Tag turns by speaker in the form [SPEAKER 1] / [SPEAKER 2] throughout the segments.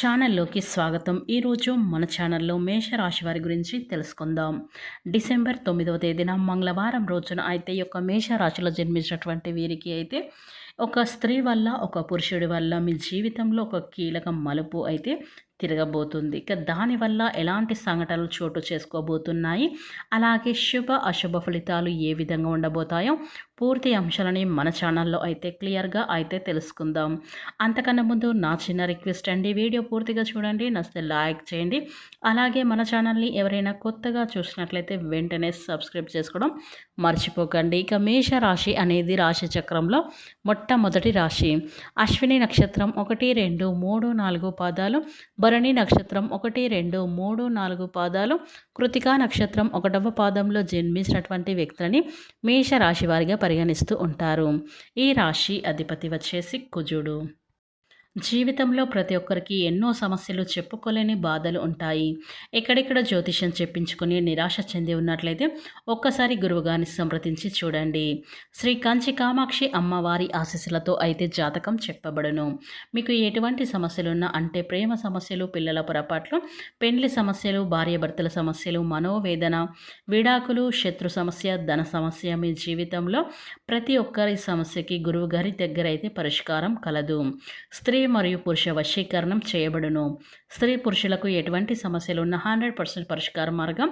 [SPEAKER 1] ఛానల్లోకి స్వాగతం. ఈరోజు మన ఛానల్లో మేషరాశి వారి గురించి తెలుసుకుందాం. డిసెంబర్ తొమ్మిదవ తేదీన మంగళవారం రోజున అయితే ఈ యొక్క మేషరాశిలో జన్మించినటువంటి వీరికి అయితే ఒక స్త్రీ వల్ల ఒక పురుషుడి వల్ల మీ జీవితంలో ఒక కీలక మలుపు అయితే తిరగబోతుంది. ఇక దానివల్ల ఎలాంటి సంఘటనలు చోటు చేసుకోబోతున్నాయి? అలాగే శుభ అశుభ ఫలితాలు ఏ విధంగా ఉండబోతాయో పూర్తి అంశాలని మన ఛానల్లో అయితే క్లియర్గా అయితే తెలుసుకుందాం. అంతకన్నా ముందు నా చిన్న రిక్వెస్ట్ అండి. వీడియో పూర్తిగా చూడండి నచ్చితే లైక్ చేయండి. అలాగే మన ఛానల్ని ఎవరైనా కొత్తగా చూసినట్లయితే వెంటనే సబ్స్క్రైబ్ చేసుకోవడం మర్చిపోకండి. ఇక మేష రాశి అనేది రాశి చక్రంలో మొట్టమొదటి రాశి. అశ్విని నక్షత్రం ఒకటి రెండు మూడు నాలుగు పాదాలు. భరణి నక్షత్రం ఒకటి రెండు మూడు నాలుగు పాదాలు. కృతికా నక్షత్రం ఒకటవ పాదంలో జన్మించినటువంటి వ్యక్తులని మేషరాశి వారిగా పరిగణిస్తూ ఉంటారు. ఈ రాశి అధిపతి వచ్చేసి కుజుడు. జీవితంలో ప్రతి ఒక్కరికి ఎన్నో సమస్యలు చెప్పుకోలేని బాధలు ఉంటాయి. ఎక్కడెక్కడ జ్యోతిష్యం చెప్పించుకుని నిరాశ చెంది ఉన్నట్లయితే ఒక్కసారి గురువుగారిని సంప్రదించి చూడండి. శ్రీ కంచి కామాక్షి అమ్మవారి ఆశీస్సులతో అయితే జాతకం చెప్పబడును. మీకు ఎటువంటి సమస్యలున్నా అంటే ప్రేమ సమస్యలు పిల్లల పొరపాట్లు పెండ్లి సమస్యలు భార్యాభర్తల సమస్యలు మనోవేదన విడాకులు శత్రు సమస్య ధన సమస్య మీ జీవితంలో ప్రతి ఒక్కరి సమస్యకి గురువుగారి దగ్గర అయితే పరిష్కారం కలదు. స్త్రీ మరియు పురుష వశీకరణం చేయబడును. స్త్రీ పురుషులకు ఎటువంటి సమస్యలు ఉన్న హండ్రెడ్ పర్సెంట్ పరిష్కార మార్గం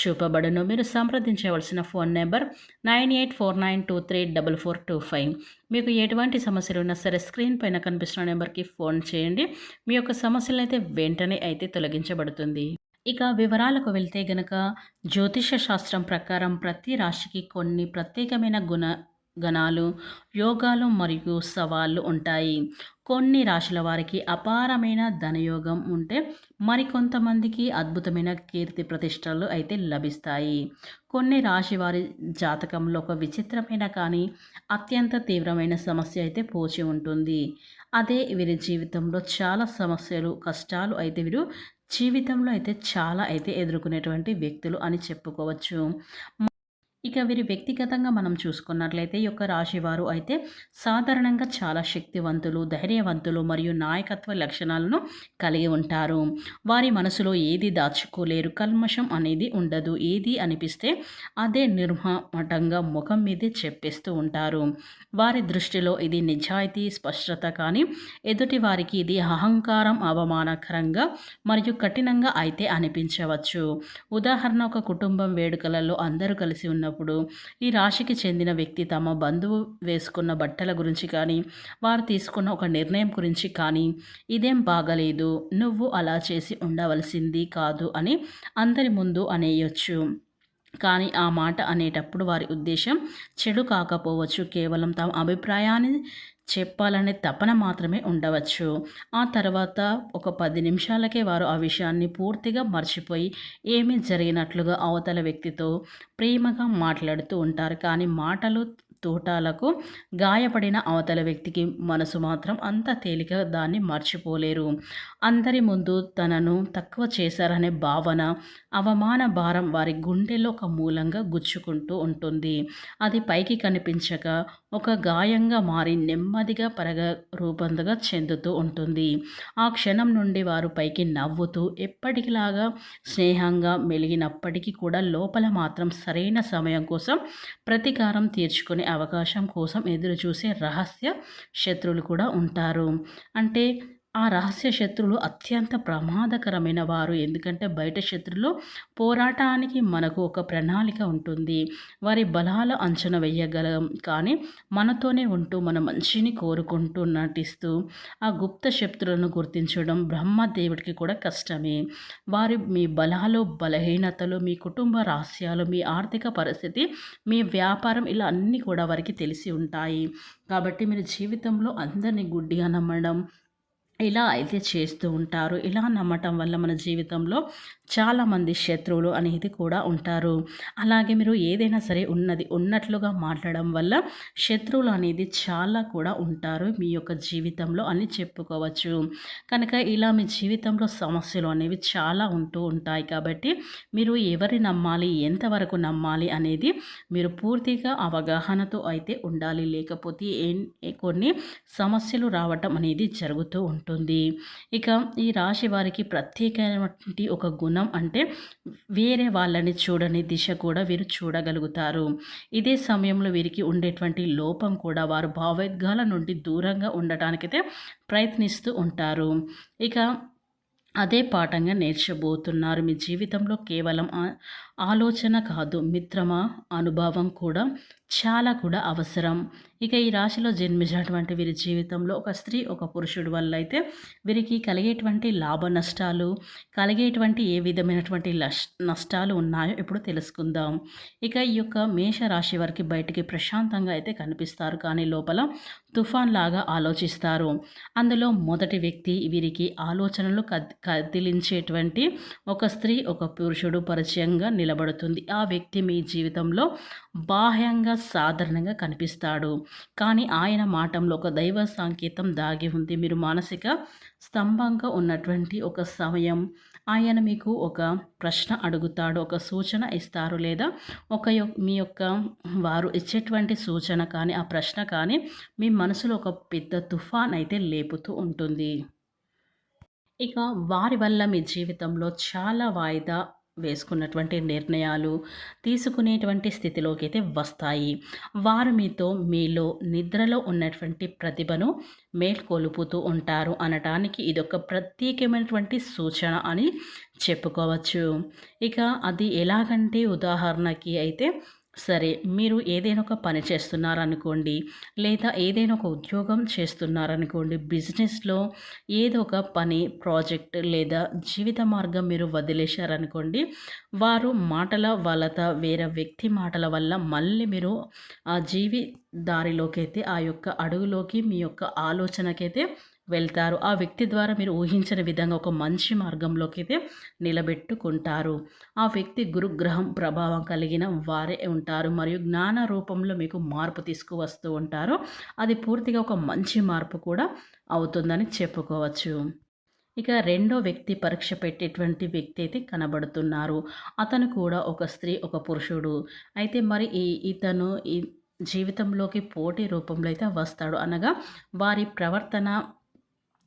[SPEAKER 1] చూపబడును. మీరు సంప్రదించవలసిన phone number nine eight four nine two three double four two five. మీకు ఎటువంటి సమస్యలు ఉన్నా సరే స్క్రీన్ పైన కనిపిస్తున్న నెంబర్కి ఫోన్ చేయండి. మీ యొక్క సమస్యలు అయితే వెంటనే అయితే తొలగించబడుతుంది. ఇక వివరాలకు వెళ్తే గనక జ్యోతిష శాస్త్రం ప్రకారం ప్రతి రాశికి కొన్ని ప్రత్యేకమైన గుణ గణాలు యోగాలు మరియు సవాళ్ళు ఉంటాయి. కొన్ని రాశుల వారికి అపారమైన ధనయోగం ఉంటే మరికొంతమందికి అద్భుతమైన కీర్తి ప్రతిష్టలు అయితే లభిస్తాయి. కొన్ని రాశి వారి జాతకంలో ఒక విచిత్రమైన కానీ అత్యంత తీవ్రమైన సమస్య అయితే పోచి ఉంటుంది. అదే వీరి జీవితంలో చాలా సమస్యలు కష్టాలు అయితే వీరు జీవితంలో అయితే చాలా అయితే ఎదుర్కొనేటువంటి వ్యక్తులు అని చెప్పుకోవచ్చు. ఇక వీరి వ్యక్తిగతంగా మనం చూసుకున్నట్లయితే ఈ యొక్క రాశివారు అయితే సాధారణంగా చాలా శక్తివంతులు ధైర్యవంతులు మరియు నాయకత్వ లక్షణాలను కలిగి ఉంటారు. వారి మనసులో ఏది దాచుకోలేరు కల్మషం అనేది ఉండదు. ఏది అనిపిస్తే అదే నిర్మటంగా ముఖం మీదే చెప్పేస్తూ ఉంటారు. వారి దృష్టిలో ఇది నిజాయితీ స్పష్టత కానీ ఎదుటి వారికి ఇది అహంకారం అవమానకరంగా మరియు కఠినంగా అయితే అనిపించవచ్చు. ఉదాహరణ ఒక కుటుంబం వేడుకలలో అందరూ కలిసి ఉన్న ఉన్నప్పుడు ఈ రాశికి చెందిన వ్యక్తి తమ బంధువు వేసుకున్న బట్టల గురించి కానీ వారు తీసుకున్న ఒక నిర్ణయం గురించి కానీ ఇదేం బాగలేదు నువ్వు అలా చేసి ఉండవలసింది కాదు అని అందరి ముందు అనేయొచ్చు. కానీ ఆ మాట అనేటప్పుడు వారి ఉద్దేశం చెడు కాకపోవచ్చు. కేవలం తమ అభిప్రాయాన్ని చెప్పాలనే తపన మాత్రమే ఉండవచ్చు. ఆ తర్వాత ఒక పది నిమిషాలకే వారు ఆ విషయాన్ని పూర్తిగా మర్చిపోయి ఏమీ జరిగినట్లుగా అవతల వ్యక్తితో ప్రేమగా మాట్లాడుతూ ఉంటారు. కానీ మాటలు తోటాలకు గాయపడిన అవతల వ్యక్తికి మనసు మాత్రం అంత తేలిక దాన్ని మర్చిపోలేరు. అందరి ముందు తనను తక్కువ చేశారనే భావన అవమాన భారం వారి గుండెలో ఒక మూలంగా గుచ్చుకుంటూ ఉంటుంది. అది పైకి కనిపించక ఒక గాయంగా మారి నెమ్మదిగా పరగ రూపంగా చెందుతూ ఉంటుంది. ఆ క్షణం నుండి వారు పైకి నవ్వుతూ ఎప్పటికిలాగా స్నేహంగా మెలిగినప్పటికీ కూడా లోపల మాత్రం సరైన సమయం కోసం ప్రతీకారం తీర్చుకునే అవకాశం కోసం ఎదురుచూసే రహస్య శత్రువులు కూడా ఉంటారు. అంటే ఆ రహస్య శత్రులు అత్యంత ప్రమాదకరమైన వారు. ఎందుకంటే బయట శత్రులు పోరాటానికి మనకు ఒక ప్రణాళిక ఉంటుంది. వారి బలాల అంచనా వేయగలం. కానీ మనతోనే ఉంటూ మన మంచిని కోరుకుంటూ నటిస్తూ ఆ గుప్త శత్రులను గుర్తించడం బ్రహ్మదేవుడికి కూడా కష్టమే. వారి మీ బలాలు బలహీనతలు మీ కుటుంబ రహస్యాలు మీ ఆర్థిక పరిస్థితి మీ వ్యాపారం ఇలా అన్నీ కూడా వారికి తెలిసి ఉంటాయి. కాబట్టి మీరు జీవితంలో అందరినీ గుడ్డిగా నమ్మడం ఇలా అయితే చేస్తూ ఉంటారు. ఇలా నమ్మటం వల్ల మన జీవితంలో చాలామంది శత్రువులు అనేది కూడా ఉంటారు. అలాగే మీరు ఏదైనా సరే ఉన్నది ఉన్నట్లుగా మాట్లాడడం వల్ల శత్రువులు అనేది చాలా కూడా ఉంటారు మీ యొక్క జీవితంలో అని చెప్పుకోవచ్చు. కనుక ఇలా మీ జీవితంలో సమస్యలు అనేవి చాలా ఉంటూ ఉంటాయి కాబట్టి మీరు ఎవరి నమ్మాలి ఎంతవరకు నమ్మాలి అనేది మీరు పూర్తిగా అవగాహనతో అయితే ఉండాలి. లేకపోతే ఏ కొన్ని సమస్యలు రావటం అనేది జరుగుతూ ఉంటుంది ఉంటుంది. ఇక ఈ రాశి వారికి ప్రత్యేకమైనటువంటి ఒక గుణం అంటే వేరే వాళ్ళని చూడని దిశ కూడా వీరు చూడగలుగుతారు. ఇదే సమయంలో వీరికి ఉండేటువంటి లోపం కూడా వారు భావోద్గాల నుండి దూరంగా ఉండటానికైతే ప్రయత్నిస్తూ ఉంటారు. ఇక అదే పాఠంగా నేర్చబోతున్నారు. మీ జీవితంలో కేవలం ఆలోచన కాదు మిత్రమా అనుభవం కూడా చాలా కూడా అవసరం. ఇక ఈ రాశిలో జన్మించినటువంటి వీరి జీవితంలో ఒక స్త్రీ ఒక పురుషుడు వల్ల అయితే వీరికి కలిగేటువంటి లాభ నష్టాలు కలిగేటువంటి ఏ విధమైనటువంటి నష్టాలు ఉన్నాయో ఇప్పుడు తెలుసుకుందాం. ఇక ఈ యొక్క మేష రాశి వారికి బయటికి ప్రశాంతంగా అయితే కనిపిస్తారు. కానీ లోపల తుఫాన్ లాగా ఆలోచిస్తారు. అందులో మొదటి వ్యక్తి వీరికి ఆలోచనలు కదిలించేటువంటి ఒక స్త్రీ ఒక పురుషుడు పరిచయంగా నిలబడుతుంది. ఆ వ్యక్తి మీ జీవితంలో బాహ్యంగా సాధారణంగా కనిపిస్తాడు. కానీ ఆయన మాటంలో ఒక దైవ సంకేతం దాగి ఉంది. మీరు మానసిక స్తంభంగా ఉన్నటువంటి ఒక సమయం ఆయన మీకు ఒక ప్రశ్న అడుగుతాడు ఒక సూచన ఇస్తారు లేదా ఒక మీ యొక్క వారు ఇచ్చేటువంటి సూచన కానీ ఆ ప్రశ్న కానీ మీ మనసులో ఒక పెద్ద తుఫాన్ అయితే లేపుతూ ఉంటుంది. ఇక వారి వల్ల మీ జీవితంలో చాలా వాయిదా వేసుకున్నటువంటి నిర్ణయాలు తీసుకునేటువంటి స్థితిలోకి అయితే వస్తాయి. వారు మీతో మీలో నిద్రలో ఉన్నటువంటి ప్రతిభను మేల్కొలుపుతూ ఉంటారు అనటానికి ఇదొక ప్రత్యేకమైనటువంటి సూచన అని చెప్పుకోవచ్చు. ఇక అది ఎలాగంటే ఉదాహరణకి అయితే సరే మీరు ఏదైనా ఒక పని చేస్తున్నారనుకోండి లేదా ఏదైనా ఒక ఉద్యోగం చేస్తున్నారనుకోండి బిజినెస్లో ఏదో ఒక పని ప్రాజెక్ట్ లేదా జీవిత మార్గం మీరు వదిలేశారనుకోండి వారు మాటల వలత వేరే వ్యక్తి మాటల వల్ల మళ్ళీ మీరు ఆ జీవి దారిలోకి అయితే ఆ యొక్క అడుగులోకి మీ యొక్క ఆలోచనకైతే వెళ్తారు. ఆ వ్యక్తి ద్వారా మీరు ఊహించిన విధంగా ఒక మంచి మార్గంలోకి అయితే నిలబెట్టుకుంటారు. ఆ వ్యక్తి గురుగ్రహం ప్రభావం కలిగిన వారే ఉంటారు. మరియు జ్ఞాన రూపంలో మీకు మార్పు తీసుకువస్తూ ఉంటారు. అది పూర్తిగా ఒక మంచి మార్పు కూడా అవుతుందని చెప్పుకోవచ్చు. ఇక రెండో వ్యక్తి పరీక్ష పెట్టేటువంటి వ్యక్తి అయితే కనబడుతున్నారు. అతను కూడా ఒక స్త్రీ ఒక పురుషుడు. అయితే మరి ఈ ఇతను ఈ జీవితంలోకి పోటీ రూపంలో అయితే వస్తాడు అనగా వారి ప్రవర్తన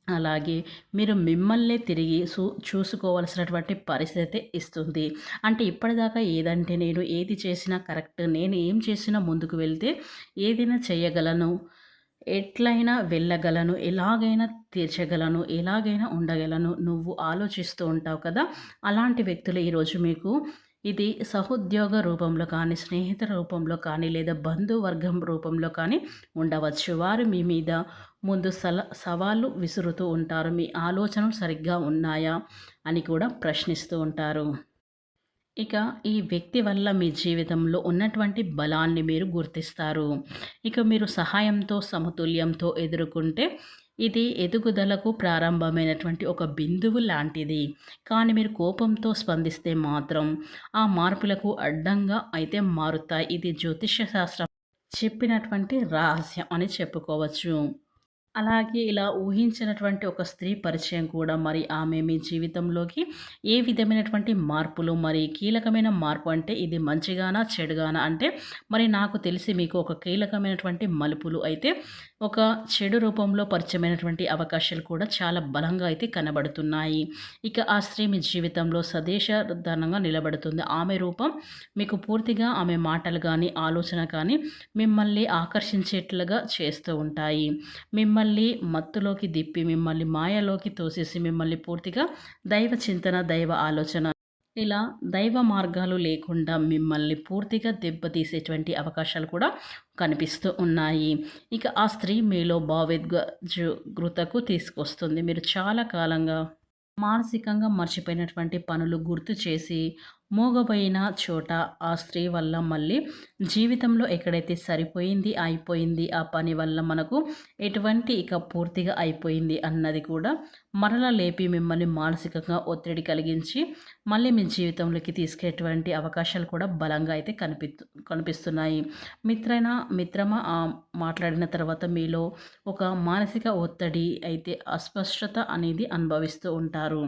[SPEAKER 1] అలాగే మీరు మిమ్మల్ని తిరిగి చూ చూసుకోవాల్సినటువంటి పరిస్థితి ఇస్తుంది. అంటే ఇప్పటిదాకా ఏదంటే నేను ఏది చేసినా కరెక్ట్ నేను ఏం చేసినా ముందుకు వెళ్తే ఏదైనా చేయగలను ఎట్లయినా వెళ్ళగలను ఎలాగైనా తీర్చగలను ఎలాగైనా ఉండగలను నువ్వు ఆలోచిస్తూ ఉంటావు కదా? అలాంటి వ్యక్తులు ఈరోజు మీకు ఇది సహోద్యోగ రూపంలో కానీ స్నేహిత రూపంలో కానీ లేదా బంధువర్గం రూపంలో కానీ ఉండవచ్చు. వారు మీ మీద ముందు సల సవాళ్ళు విసురుతూ ఉంటారు. మీ ఆలోచనలు సరిగ్గా ఉన్నాయా అని కూడా ప్రశ్నిస్తూ ఉంటారు. ఇక ఈ వ్యక్తి వల్ల మీ జీవితంలో ఉన్నటువంటి బలాన్ని మీరు గుర్తిస్తారు. ఇక మీరు సహాయంతో సమతుల్యంతో ఎదుర్కొంటే ఇది ఎదుగుదలకు ప్రారంభమైనటువంటి ఒక బిందువు లాంటిది. కానీ మీరు కోపంతో స్పందిస్తే మాత్రం ఆ మార్పులకు అడ్డంగా అయితే మారుతాయి. ఇది జ్యోతిష్య శాస్త్రం చెప్పినటువంటి రహస్యం అని చెప్పుకోవచ్చు. అలాగే ఇలా ఊహించినటువంటి ఒక స్త్రీ పరిచయం కూడా మరి ఆమె మీ జీవితంలోకి ఏ విధమైనటువంటి మార్పులు మరి కీలకమైన మార్పు అంటే ఇది మంచిగానా చెడుగానా అంటే మరి నాకు తెలిసి మీకు ఒక కీలకమైనటువంటి మలుపులు అయితే ఒక చెడు రూపంలో పరిచయమైనటువంటి అవకాశాలు కూడా చాలా బలంగా అయితే కనబడుతున్నాయి. ఇక ఆ స్త్రీ మీ జీవితంలో సదేశధనంగా నిలబడుతుంది. ఆమె రూపం మీకు పూర్తిగా ఆమె మాటలు కానీ ఆలోచన కానీ మిమ్మల్ని ఆకర్షించేట్లుగా చేస్తూ ఉంటాయి. మిమ్మల్ని మిమ్మల్ని మత్తులోకి దిప్పి మిమ్మల్ని మాయలోకి తోసేసి మిమ్మల్ని పూర్తిగా దైవ చింతన దైవ ఆలోచన ఇలా దైవ మార్గాలు లేకుండా మిమ్మల్ని పూర్తిగా దెబ్బతీసేటువంటి అవకాశాలు కూడా కనిపిస్తూ ఉన్నాయి. ఇక ఆ స్త్రీ మీలో భావోద్గృతకు తీసుకొస్తుంది. మీరు చాలా కాలంగా మానసికంగా మర్చిపోయినటువంటి పనులు గుర్తు చేసి మోగబోయిన చోట ఆ స్త్రీ వల్ల మళ్ళీ జీవితంలో ఎక్కడైతే సరిపోయింది అయిపోయింది ఆ పని వల్ల మనకు ఎటువంటి ఇక పూర్తిగా అయిపోయింది అన్నది కూడా మరల లేపి మిమ్మల్ని మానసికంగా ఒత్తిడి కలిగించి మళ్ళీ మీ జీవితంలోకి తీసుకెటువంటి అవకాశాలు కూడా బలంగా అయితే కనిపి కనిపిస్తున్నాయి. మిత్రైన మిత్రమా మాట్లాడిన తర్వాత మీలో ఒక మానసిక ఒత్తిడి అయితే అస్పష్టత అనేది అనుభవిస్తూ ఉంటారు.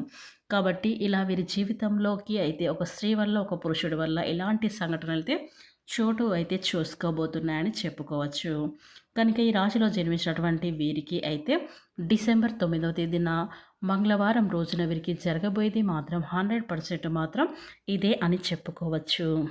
[SPEAKER 1] కాబట్టి ఇలా వీరి జీవితంలోకి అయితే ఒక స్త్రీ వల్ల ఒక పురుషుడి వల్ల ఇలాంటి సంఘటనలు అయితే చోటు అయితే చూసుకోబోతున్నాయని చెప్పుకోవచ్చు. కనుక ఈ రాశిలో జన్మించినటువంటి వీరికి అయితే డిసెంబర్ తొమ్మిదవ తేదీన మంగళవారం రోజున వీరికి జరగబోయేది మాత్రం హండ్రెడ్ పర్సెంట్ మాత్రం ఇదే అని చెప్పుకోవచ్చు.